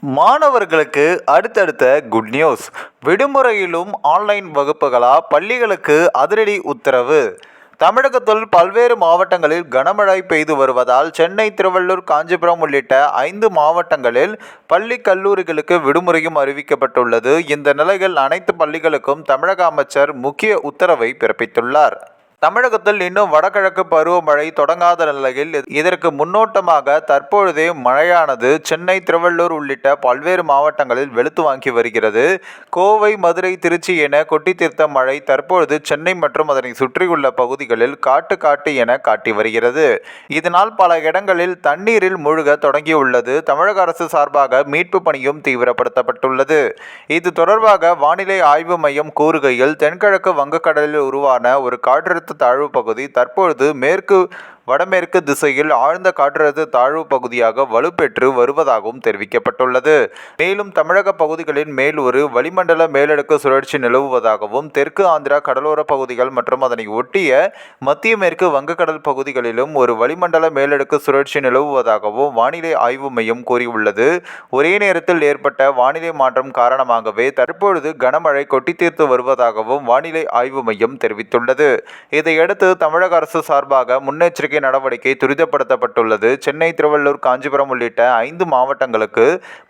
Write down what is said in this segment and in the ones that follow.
மாணவர்களுக்கு அடுத்தடுத்த good news விடுமுறையிலும் ஆன்லைன் வகுப்புகளா? பள்ளிகளுக்கு அதிரடி உத்தரவு. தமிழகத்தில் பல்வேறு மாவட்டங்களில் கனமழை பெய்து வருவதால் சென்னை திருவள்ளூர் காஞ்சிபுரம் உள்ளிட்ட ஐந்து மாவட்டங்களில் பள்ளி கல்லூரிகளுக்கு விடுமுறையும் அறிவிக்கப்பட்டுள்ளது. இந்த நிலையில் அனைத்து பள்ளிகளுக்கும் தமிழக அமைச்சர் முக்கிய உத்தரவை பிறப்பித்துள்ளார். தமிழகத்தில் இன்னும் வடகிழக்கு பருவமழை தொடங்காத நிலையில் இதற்கு முன்னோட்டமாக தற்பொழுதே மழையானது சென்னை திருவள்ளூர் உள்ளிட்ட பல்வேறு மாவட்டங்களில் வெளுத்து வாங்கி வருகிறது. கோவை மதுரை திருச்சி என கொட்டி தீர்த்த மழை தற்பொழுது சென்னை மற்றும் அதனை சுற்றியுள்ள பகுதிகளில் காட்டு காட்டு என காட்டி வருகிறது. இதனால் பல இடங்களில் தண்ணீரில் மூழ்க தொடங்கியுள்ளது. தமிழக அரசு சார்பாக மீட்பு பணியும் தீவிரப்படுத்தப்பட்டுள்ளது. இது தொடர்பாக வானிலை ஆய்வு மையம் கூறுகையில் தென்கிழக்கு வங்கக்கடலில் உருவான ஒரு காற்றழுத்த தாழ்வு பகுதி. தற்பொழுது மேற்கு வடமேற்கு திசையில் ஆழ்ந்த காற்றழுத்த தாழ்வு பகுதியாக வலுப்பெற்று வருவதாகவும் தெரிவிக்கப்பட்டுள்ளது. மேலும் தமிழக பகுதிகளின் மேல் ஒரு வளிமண்டல மேலடுக்கு சுழற்சி நிலவுவதாகவும் தெற்கு ஆந்திரா கடலோர பகுதிகள் மற்றும் அதனை ஒட்டிய மத்திய மேற்கு வங்கக்கடல் பகுதிகளிலும் ஒரு வளிமண்டல மேலடுக்கு சுழற்சி நிலவுவதாகவும் வானிலை ஆய்வு மையம் கூறியுள்ளது. ஒரே நேரத்தில் ஏற்பட்ட வானிலை மாற்றம் காரணமாகவே தற்பொழுது கனமழை கொட்டி தீர்த்து வருவதாகவும் வானிலை ஆய்வு மையம் தெரிவித்துள்ளது. இதையடுத்து தமிழக அரசு சார்பாக முன்னெச்சரிக்கை நடவடிக்கை துரிதப்படுத்தப்பட்டுள்ளது. சென்னை திருவள்ளூர் காஞ்சிபுரம் உள்ளிட்ட ஐந்து மாவட்டங்களுக்கு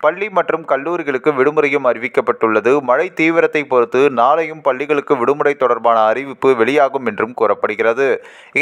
பள்ளி மற்றும் கல்லூரிகளுக்கு விடுமுறையும் அறிவிக்கப்பட்டுள்ளது. மழை தீவிரத்தை பொறுத்து நாளையும் பள்ளிகளுக்கு விடுமுறை தொடர்பான அறிவிப்பு வெளியாகும் என்றும் கூறப்படுகிறது.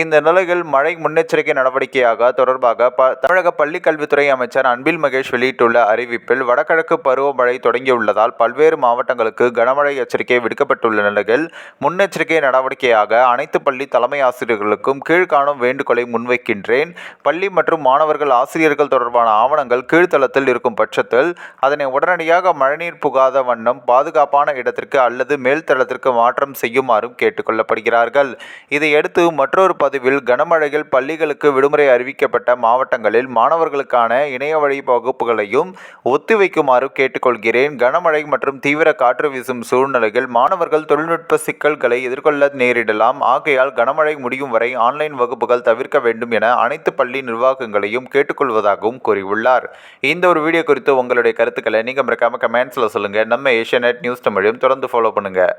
இந்த நிலையில் மழை முன்னெச்சரிக்கை நடவடிக்கையாக தொடர்பாக தமிழக பள்ளிக் கல்வித்துறை அமைச்சர் அன்பில் மகேஷ் வெளியிட்டுள்ள அறிவிப்பில் வடகிழக்கு பருவமழை தொடங்கியுள்ளதால் பல்வேறு மாவட்டங்களுக்கு கனமழை எச்சரிக்கை விடுக்கப்பட்டுள்ள நிலையில் முன்னெச்சரிக்கை நடவடிக்கையாக அனைத்து பள்ளி தலைமை ஆசிரியர்களுக்கும் கீழ்காணும் வேண்டுகோளை முன்வைக்கின்றேன். பள்ளி மற்றும் மாணவர்கள் ஆசிரியர்கள் தொடர்பான ஆவணங்கள் கீழ்த்தளத்தில் இருக்கும் பட்சத்தில் அதனை உடனடியாக மழைநீர் புகாத வண்ணம் பாதுகாப்பான இடத்திற்கு அல்லது மேல்தளத்திற்கு மாற்றம் செய்யுமாறும் கேட்டுக்கொள்ளப்படுகிறார்கள். இதையடுத்து மற்றொரு பதிவில் கனமழையில் பள்ளிகளுக்கு விடுமுறை அறிவிக்கப்பட்ட மாவட்டங்களில் மாணவர்களுக்கான இணைய வழி வகுப்புகளையும் ஒத்திவைக்குமாறு கேட்டுக்கொள்கிறேன். கனமழை மற்றும் தீவிர காற்று வீசும் சூழ்நிலையில் மாணவர்கள் தொழில்நுட்ப சிக்கல்களை எதிர்கொள்ள நேரிடலாம். ஆகையால் கனமழை முடியும் வரை ஆன்லைன் வகுப்புகள் தவிர்க்க வேண்டும் என அனைத்து பள்ளி நிர்வாகங்களையும் கேட்டுக்கொள்வதாகவும் கூறியுள்ளார். இந்த ஒரு வீடியோ குறித்து உங்களுடைய கருத்துக்களை நீங்கள் மறக்காமல் கமெண்ட்ஸில் சொல்லுங்கள் நம்ம ஏஷியா நியூஸ் தமிழையும் தொடர்ந்து ஃபாலோ பண்ணுங்கள்